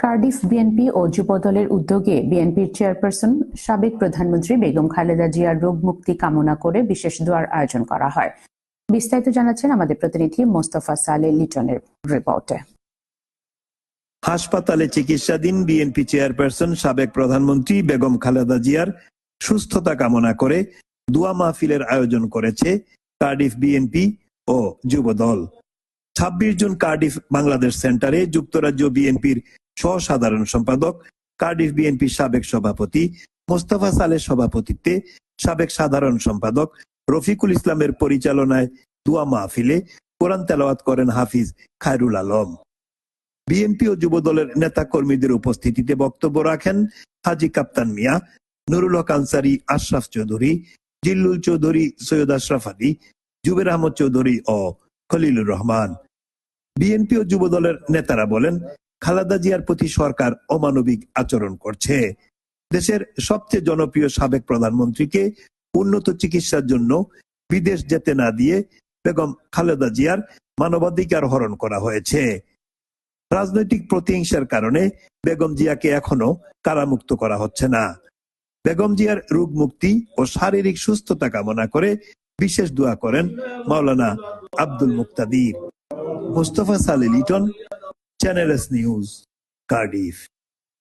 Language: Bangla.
কার্ডিফ বিএনপি ও যুবদলের উদ্যোগে বিএনপির চেয়ারপারসন সাবেক প্রধানমন্ত্রী বেগম খালেদা জিয়ার রোগ মুক্তি কামনা করে বিশেষ দোয়ার আয়োজন করা হয়। বিস্তারিত জানাচ্ছেন আমাদের প্রতিনিধি মোস্তফা সালে লিটনের রিপোর্টে। হাসপাতালে চিকিৎসাধীন বিএনপি চেয়ারপারসন সাবেক প্রধানমন্ত্রী বেগম খালেদা জিয়ার সুস্থতা কামনা করে দোয়া মাহফিলের আয়োজন করেছে কার্ডিফ বিএনপি ও যুবদল ছাব্বিশ জুন কার্ডিফ বাংলাদেশ সেন্টারে যুক্তরাজ্য বিএনপির সহ সাধারণ সম্পাদক, কার্ডিফ বিএনপির সাবেক সভাপতি, মোস্তফা সালের সভাপতিত্বে সাবেক সাধারণ সম্পাদক রফিকুল ইসলামের পরিচালনায় দুয়া মাহফিলে কোরআন তেলাওয়াত করেন হাফিজ খায়রুল আলম। বিএনপি ও যুবদলের নেতা কর্মীদের উপস্থিতিতে বক্তব্য রাখেন হাজি কাপ্তান মিয়া, নুরুল হক আনসারি আশরাফ চৌধুরী, জিল্লুল চৌধুরী সৈয়দ আশরাফ আলী, জুবের আহমদ চৌধুরী ও খলিলুর রহমান। বিএনপি ও যুবদলের নেতারা বলেন খালেদা জিয়ার প্রতি সরকার অমানবিক আচরণ করছে। দেশের সবচেয়ে জনপ্রিয় সাবেক প্রধানমন্ত্রীকে উন্নত চিকিৎসার জন্য বিদেশ যেতে না দিয়ে বেগম খালেদা জিয়ার মানবাধিকার হরণ করা হয়েছে। রাজনৈতিক প্রতিহিংসার কারণে বেগম জিয়াকে এখনও কারামুক্ত করা হচ্ছে না। বেগম জিয়ার রোগ মুক্তি ও শারীরিক সুস্থতা কামনা করে বিশেষ দোয়া করেন মাওলানা আব্দুল মুক্তাদির। মুস্তফা সালে Liton Channel S News, Cardiff.